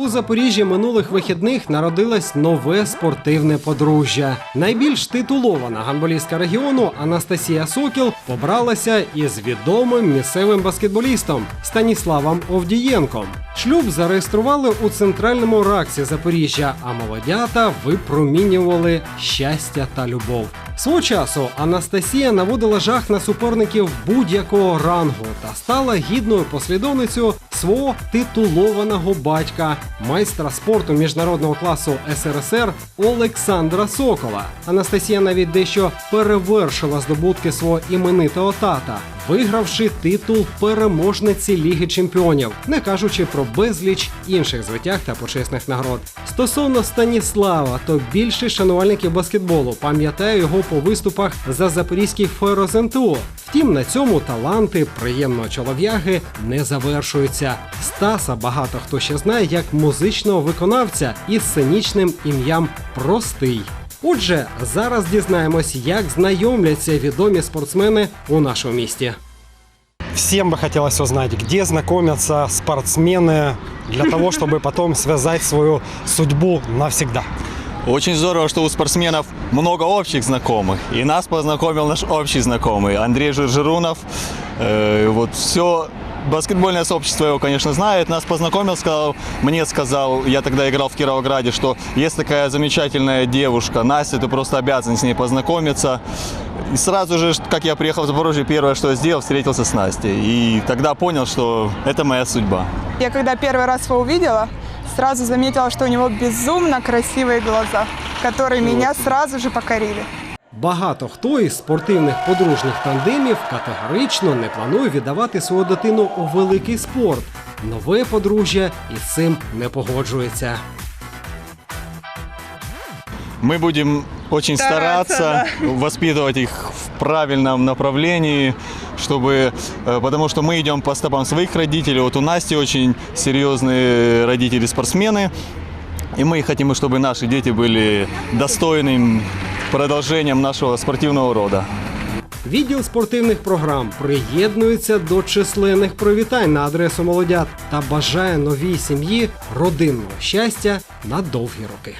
У Запоріжжі минулих вихідних народилось нове спортивне подружжя. Найбільш титулована гандболістка регіону Анастасія Сокіл побралася із відомим місцевим баскетболістом Станіславом Овдієнком. Шлюб зареєстрували у центральному раксі Запоріжжя, а молодята випромінювали щастя та любов. Свого часу Анастасія наводила жах на суперників будь-якого рангу та стала гідною послідовницею свого титулованого батька, майстра спорту міжнародного класу СРСР Олександра Сокола. Анастасія навіть дещо перевершила здобутки свого іменитого тата, вигравши титул переможниці Ліги Чемпіонів, не кажучи про безліч інших звитяг та почесних нагород. Стосовно Станіслава, то більше шанувальників баскетболу пам'ятає його по виступах за запорізький Ферозенту. Втім, на цьому таланти приємного чолов'яги не завершуються. Стаса багато хто ще знає як музичного виконавця із сценічним ім'ям Простий. Отже, зараз дізнаємось, як знайомляться відомі спортсмени у нашому місті. Всем бы хотелось узнать, где знакомятся спортсмены для того, чтобы потом связать свою судьбу навсегда. Очень здорово, что у спортсменов много общих знакомых. И нас познакомил наш общий знакомый Андрей Жиржирунов. Э, вот все баскетбольное сообщество его, конечно, знает. Нас познакомил, сказал, мне сказал, я тогда играл в Кировограде, что есть такая замечательная девушка, Настя, ты просто обязан с ней познакомиться. И сразу же, как я приехал в Запорожье, первое, что я сделал, встретился с Настей. И тогда понял, что это моя судьба. Я когда первый раз его увидела, сразу заметила, что у него безумно красивые глаза, которые меня сразу же покорили. Багато хто із спортивних подружніх тандемів категорично не планує віддавати свою дитину у великий спорт. Нове подружжя із цим не погоджується. Мы будем очень Стараться, стараться, воспитывать их в правильном направлении, чтобы, э, потому что мы идем по стопам своих родителей. Вот у Насти очень серьезные родители-спортсмены, и мы хотим, чтобы наши дети были достойным продолжением нашого спортивного рода. Відділ спортивних програм приєднується до численних привітань на адресу молодят та бажає новій сім'ї родинного щастя на довгі роки.